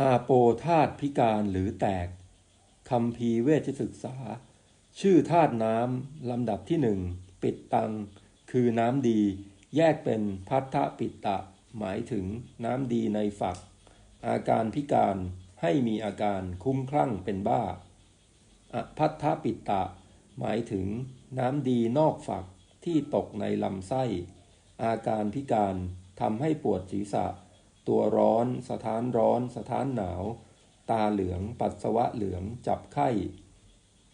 อาโปธาตุพิการหรือแตกคำพีเวชศึกษา ชื่อธาตุน้ำลำดับที่หนึ่งปิดตัง คือน้ำดี แยกเป็นพัทธปิตตะ หมายถึงน้ำดีในฝัก อาการพิการให้มีอาการคุ้มคลั่งเป็นบ้าอพัทธปิตะ หมายถึงน้ำดีนอกฝักที่ตกในลำไส้ อาการพิการทำให้ปวดศีรษะ ตัวร้อนสถานร้อนสถานหนาว ตาเหลือง ปัสสาวะเหลือง จับไข้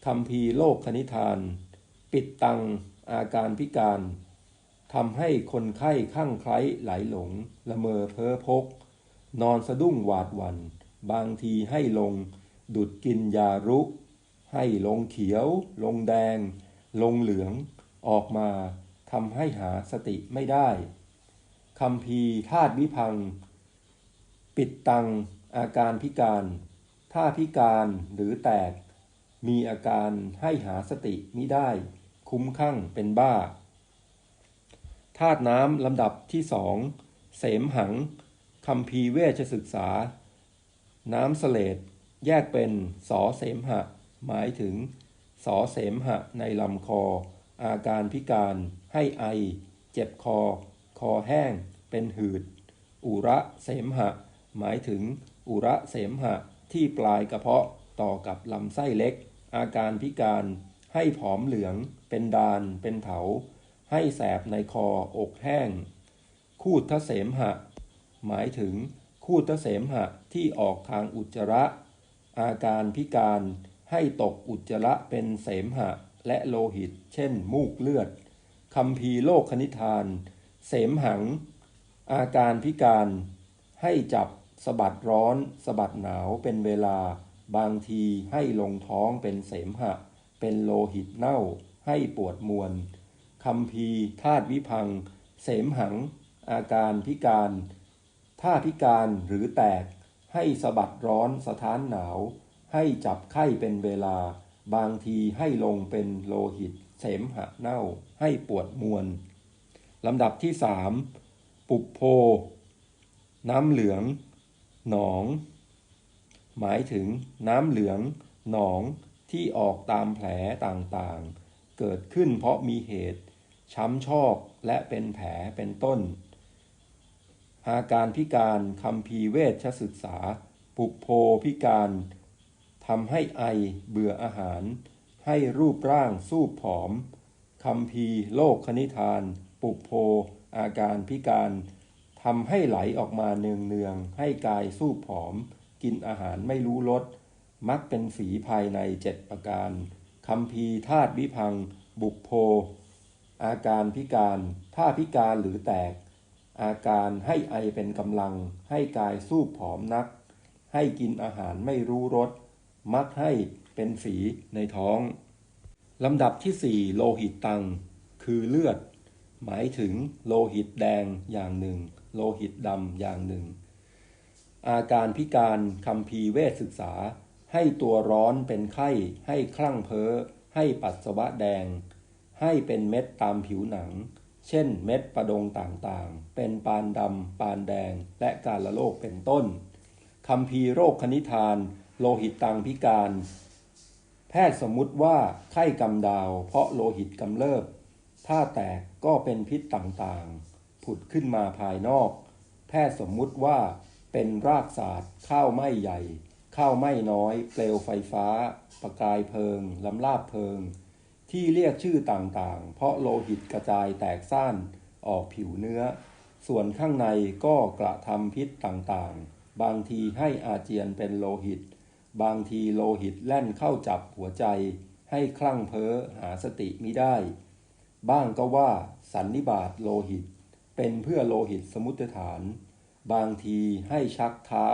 คำพีโลกคณิธาน ปิดตัง อาการพิการทำให้คนไข้ข้างไคล้ไหลหลง ละเมอเพ้อพก นอนสะดุ้งหวาดหวัน่น บางทีให้ลง ดุดกินยารุก ให้ลงเขียว ลงแดง ลงเหลือง ออกมาทำให้หาสติไม่ได้คำพีธาตุวิพัง ปิดตัง อาการพิการ ถ้าพิการหรือแตก มีอาการให้หาสติมิได้ คุ้มข้างเป็นบ้าธาตุน้ำลำดับที่สองเสมหังคำพีเวชศึกษา น้ำเสลดแยกเป็นสอเสมหะ หมายถึง สอเสมหะในลำคอ อาการพิการให้ไอ เจ็บคอ คอแห้ง เป็นหืด อุระเสมหะ หมายถึงอุระเสมหะที่ปลายกระเพาะต่อกับลำไส้เล็ก อาการพิการให้ผอมเหลือง เป็นดาน เป็นเถา ให้แสบในคอ อกแห้ง คูดทเสมหะ หมายถึงคูดทเสมหะที่ออกทางอุจจาระ อาการพิการให้ตกอุจจาระเป็นเสมหะและโลหิต เช่น มูกเลือดคำพีโลกคณิธาน เสมหัง อาการพิการ ให้จับ สะบัดร้อนสะบัดหนาวเป็นเวลา บางทีให้ลงท้องเป็นเสมหะ เป็นโลหิตเน่า ให้ปวดมวลคำพีธาตุวิพัง เสมหัง อาการพิการ ถ้าพิการหรือแตก ให้สะบัดร้อนสถานหนาว ให้จับไข้เป็นเวลา บางทีให้ลงเป็นโลหิต เสมหะเน่า ให้ปวดมวลลำดับที่สามปุบโพ น้ำเหลือง หนอง หมายถึงน้ำเหลือง หนองที่ออกตามแผลต่างๆ เกิดขึ้นเพราะมีเหตุ ช้ำชอกและเป็นแผลเป็นต้น อาการพิการคำพีเวชศึกษา ปุโพพิการทำให้ไอเบื่ออาหาร ให้รูปร่างสู้ผอมคำพีโลกคณิธาน ปุโพ อาการพิการ ทำให้ไหลออกมาเนืองเนืองให้กายสู้ผอม กินอาหารไม่รู้รสมักเป็นฝีภายในเจ็ดประการคำพีธาตุวิพัง บุกโพ อาการพิการถ้าพิการหรือแตก อาการให้ไอเป็นกำลัง ให้กายสู้ผอมนัก ให้กินอาหารไม่รู้รสมักให้เป็นฝีในท้องลำดับที่สี่โลหิตตัง คือเลือด หมายถึงโลหิตแดงอย่างหนึ่ง โลหิตดำอย่างหนึ่ง อาการพิการคำพีเวชศึกษา ให้ตัวร้อนเป็นไข้ ให้คลั่งเพ้อ ให้ปัสสาวะแดง ให้เป็นเม็ดตามผิวหนัง เช่นเม็ดประดงต่างๆ เป็นปานดำ ปานแดง และการละโรคเป็นต้นคำพีโรคคณิธาน โลหิตตังพิการ แพทย์สมมุติว่าไข้กำดาว เพราะโลหิตกำเริบ ถ้าแตกก็เป็นพิษต่างๆ ผุดขึ้นมาภายนอก แพทย์สมมุติว่าเป็นรากศาสตร์ข้าวไม้ใหญ่ ข้าวไม้น้อย เปลวไฟฟ้า ประกายเพลิงลำลาบเพลิง ที่เรียกชื่อต่างๆ เพราะโลหิตกระจายแตกซ่านออกผิวเนื้อ ส่วนข้างในก็กระทำพิษต่างๆ บางทีให้อาเจียนเป็นโลหิต บางทีโลหิตแล่นเข้าจับหัวใจ ให้คลั่งเพ้อหาสติมิได้ บ้างก็ว่าสันนิบาตโลหิต เป็นเพื่อโลหิตสมุติฐาน บางทีให้ชักเท้า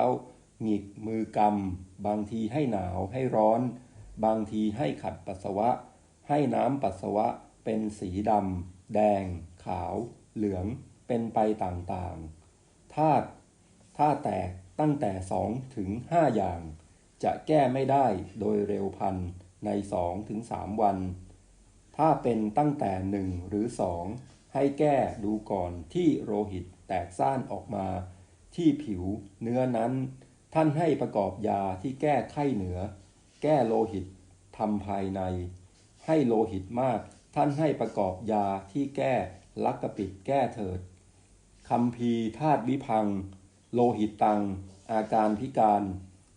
หงิกมือกำ บางทีให้หนาวให้ร้อน บางทีให้ขัดปัสสาวะ ให้น้ำปัสสาวะเป็นสีดำ แดง ขาว เหลือง เป็นไปต่างๆธาตุถ้าแตกตั้งแต่สองถึงห้าอย่าง จะแก้ไม่ได้โดยเร็วพันในสองถึงสามวัน ถ้าเป็นตั้งแต่หนึ่งหรือสอง ให้แก้ดูก่อนที่โลหิตแตกซ่านออกมา ที่ผิวเนื้อนั้น ท่านให้ประกอบยาที่แก้ไข้เหนือ แก้โลหิตทำภายใน ให้โลหิตมาก ท่านให้ประกอบยาที่แก้ลักกระปิดแก้เถิดคำพีธาตุวิพัง โลหิตตัง อาการพิการ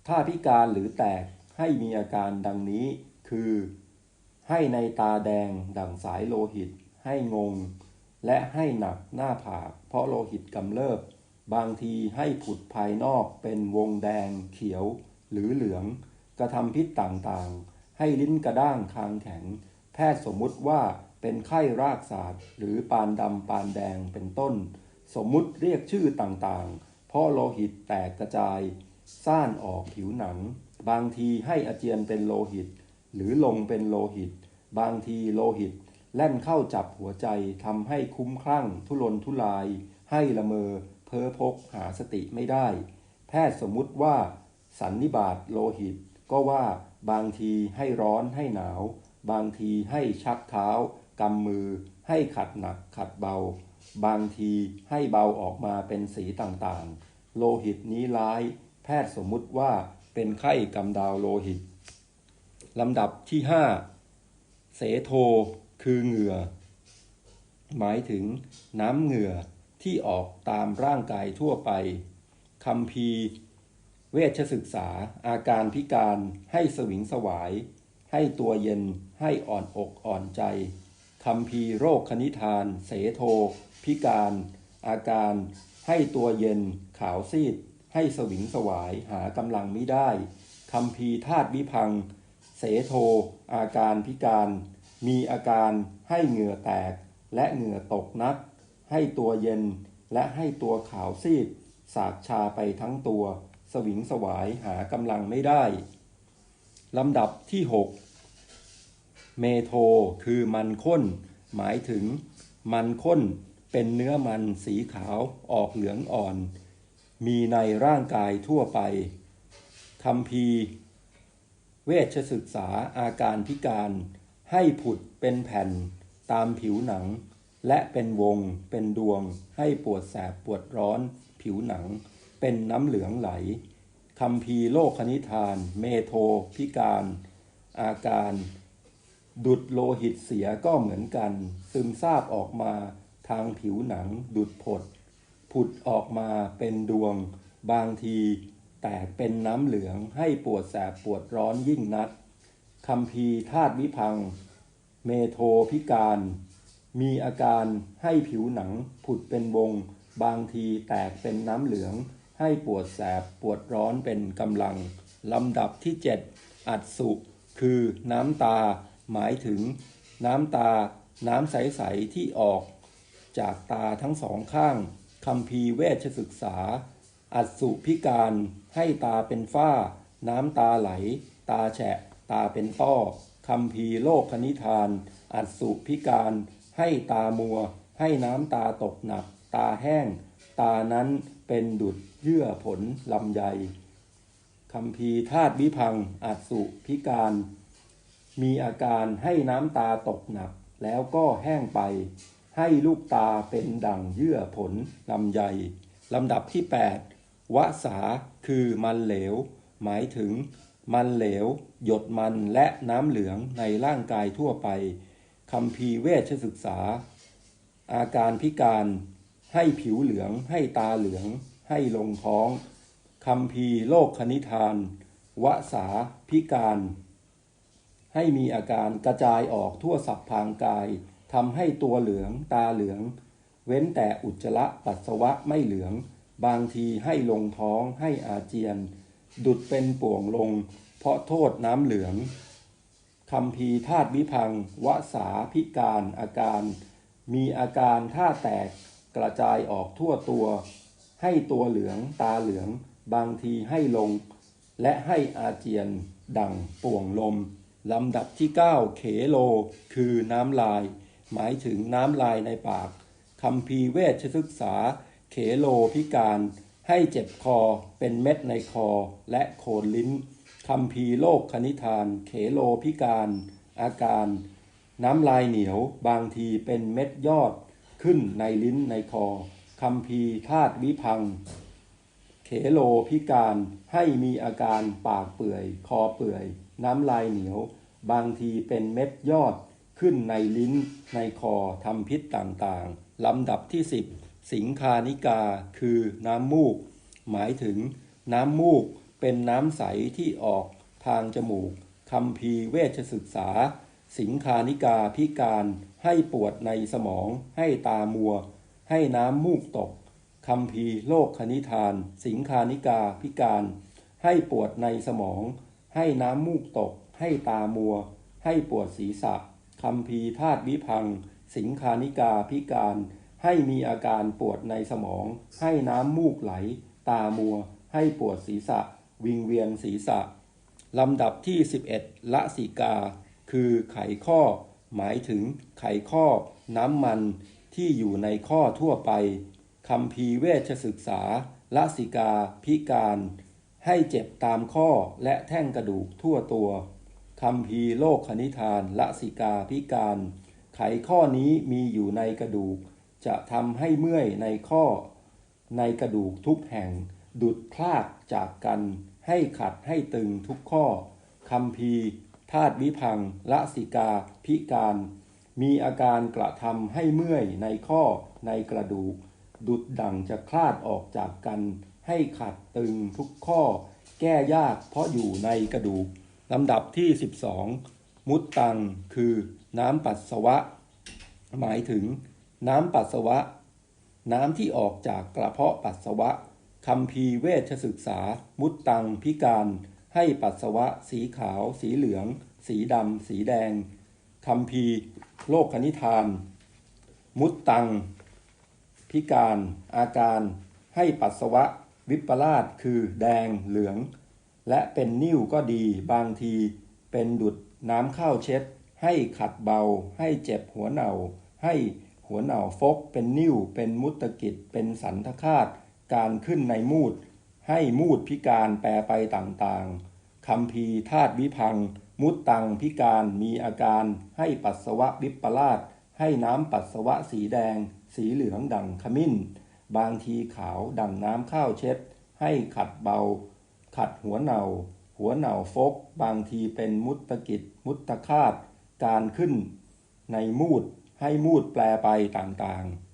ถ้าพิการหรือแตกให้มีอาการดังนี้คือ ให้ในตาแดงดั่งสายโลหิต ให้งง และให้หนักหน้าผาก เพราะโลหิตกำเริบ บางทีให้ผุดภายนอกเป็นวงแดง เขียว หรือเหลือง กระทำพิษต่างๆ ให้ลิ้นกระด้างคางแข็ง แพทย์สมมุติว่าเป็นไข้รากศาสตร์หรือปานดำปานแดงเป็นต้น สมมุติเรียกชื่อต่างๆ เพราะโลหิตแตกกระจาย ซ่านออกผิวหนัง บางทีให้อาเจียนเป็นโลหิต หรือลงเป็นโลหิต บางทีโลหิต แล่นเข้าจับหัวใจทำให้คุ้มคลั่ง ทุรนทุราย ให้ละเมอ เพ้อพกหาสติไม่ได้ แพทย์สมมุติว่า สันนิบาตโลหิต ก็ว่าบางทีให้ร้อนให้หนาว บางทีให้ชักเท้ากำมือ ให้ขัดหนักขัดเบา บางทีให้เบาออกมาเป็นสีต่างๆ โลหิตนี้ร้าย แพทย์สมมุติว่าเป็นไข้กำดาวโลหิตลำดับที่ห้าเสโท คือเหงื่อ หมายถึงน้ำเหงื่อที่ออกตามร่างกายทั่วไปคำพีเวชศึกษา อาการพิการให้สวิงสวาย ให้ตัวเย็นให้อ่อนอกอ่อนใจคำพีโรคคณิธาน เสโท พิการ อาการให้ตัวเย็น ขาวซีด ให้สวิงสวายหากำลังไม่ได้คำพีธาตุวิพัง เสโท อาการพิการ มีอาการให้เหงื่อแตกและเหงื่อตกนัก ให้ตัวเย็นและให้ตัวขาวซีด สากชาไปทั้งตัว สวิงสวายหากำลังไม่ได้ลำดับที่ 6 เมโทคือมันข้น หมายถึงมันข้นเป็นเนื้อมันสีขาวออกเหลืองอ่อน มีในร่างกายทั่วไปคำพีเวชศึกษาอาการพิการ ให้ผุดเป็นแผ่นตามผิวหนัง และเป็นวงเป็นดวง ให้ปวดแสบปวดร้อน ผิวหนัง เป็นน้ำเหลืองไหลคำพีโลกคณิธาน เมโทพิการ อาการ ดุดโลหิตเสียก็เหมือนกัน ซึมซาบออกมาทางผิวหนัง ดุดผด ผุดออกมาเป็นดวง บางที แตกเป็นน้ำเหลืองให้ปวดแสบปวดร้อนยิ่งนัก คำพีธาตุวิพัง เมโทพิการ มีอาการให้ผิวหนังผุดเป็นวง บางทีแตกเป็นน้ำเหลือง ให้ปวดแสบปวดร้อนเป็นกำลัง ลำดับที่ 7 อัดสุคือน้ำตา หมายถึง น้ำตา น้ำใส ๆ ที่ออก จากตาทั้งสองข้างคำพีเวชศึกษา อัดสุพิการ ให้ตาเป็นฝ้า น้ำตาไหล ตาแฉะ ตาเป็นต้อคำพีโลกคณิธาน อัดสุพิการ ให้ตามัว ให้น้ำตาตกหนัก ตาแห้ง ตานั้นเป็นดุดเยื่อผลลำไยคำพีธาตุวิพัง อัดสุพิการ มีอาการให้น้ำตาตกหนัก แล้วก็แห้งไป ให้ลูกตาเป็นดั่งเยื่อผลลำไยลำดับที่ 8วสาคือมันเหลว หมายถึง มันเหลว หยดมันและน้ำเหลืองในร่างกายทั่วไปคำพีเวชศึกษา อาการพิการให้ผิวเหลือง ให้ตาเหลือง ให้ลงท้องคำพีโลกคณิธาน วสาพิการ ให้มีอาการกระจายออกทั่วสัพพางกายทำให้ตัวเหลือง ตาเหลือง เว้นแต่อุจจระปัสสาวะไม่เหลือง บางทีให้ลงท้องให้อาเจียน ดุดเป็นป่วงลง เพราะโทษน้ำเหลืองคำพีธาตุวิพัง วสาพิการอาการ มีอาการท่าแตกกระจายออกทั่วตัว ให้ตัวเหลืองตาเหลือง บางทีให้ลง และให้อาเจียน ดังป่วงลมลำดับที่ 9 เขโล คือน้ำลาย หมายถึงน้ำลายในปากคำพีเวชศึกษา เขโลพิการ ให้เจ็บคอเป็นเม็ดในคอและโคนลิ้นคำพีโลกคณิธาน เขโลพิการ อาการ น้ำลายเหนียวบางทีเป็นเม็ดยอดขึ้นในลิ้นในคอคำพีธาตุวิพัง เขโลพิการให้มีอาการปากเปื่อย คอเปื่อย น้ำลายเหนียว บางทีเป็นเม็ดยอดขึ้นในลิ้นในคอทำพิษต่างๆลำดับที่10 สิงคานิกาคือน้ำมูก หมายถึงน้ำมูกเป็นน้ำใสที่ออกทางจมูกคำพีเวชศึกษา สิงคานิกาพิการให้ปวดในสมองให้ตามัว ให้น้ำมูกตกคำพีโลกคณิธาน สิงคานิกาพิการ ให้ปวดในสมอง ให้น้ำมูกตก ให้ตามัว ให้ปวดศีรษะคำพีธาตุวิพัง สิงคานิกาพิการ ให้มีอาการปวดในสมอง ให้น้ำมูกไหล ตามัว ให้ปวดศีรษะ วิงเวียนศีรษะ ลำดับที่ 11 ละสิกา คือไขข้อ หมายถึงไขข้อ น้ำมันที่อยู่ในข้อทั่วไปคำพีเวชศึกษา ละสิกา พิการ ให้เจ็บตามข้อและแท่งกระดูกทั่วตัวคำพีโลกคณิธาน ละสิกาพิการ ไขข้อนี้มีอยู่ในกระดูก จะทำให้เมื่อยในข้อในกระดูกทุกแห่ง ดุดพลากจากกันให้ขัดให้ตึงทุกข้อคำพีธาตุวิพังละสิกาพิการ มีอาการกระทำให้เมื่อยในข้อในกระดูก ดุดดังจะคลาดออกจากกัน ให้ขัดตึงทุกข้อ แก้ยากเพราะอยู่ในกระดูกลำดับที่ 12 มุตตังคือน้ำปัสสาวะ หมายถึง น้ำปัสสาวะ น้ำที่ออกจากกระเพาะปัสสาวะคำพีเวชศึกษา มุตตังพิการ ให้ปัสสาวะ สีขาว สีเหลือง สีดำ สีแดงคำพีโลกคณิธาน มุตตัง พิการ อาการ ให้ปัสสาวะ วิปลาสคือแดงเหลือง และเป็นนิ่วก็ดีบางที เป็นดุดน้ำข้าวเช็ด ให้ขัดเบา ให้เจ็บหัวเหน่าให้ หัวเน่าฟก เป็นนิ่ว เป็นมุตตกิจ เป็นสันทคาต การขึ้นในมูด ให้มูดพิการแปลไปต่างๆคำพีธาตุวิพัง มุตตังพิการมีอาการให้ปัสสาวะวิปลาสให้น้ำปัสสาวะสีแดง สีเหลืองดังขมิ้น บางทีขาวดังน้ำข้าวเช็ด ให้ขัดเบา ขัดหัวเน่า หัวเน่าฟก บางทีเป็นมุตตกิจ มุตตคาต การขึ้นในมูด ให้มูดแปลไปต่างๆ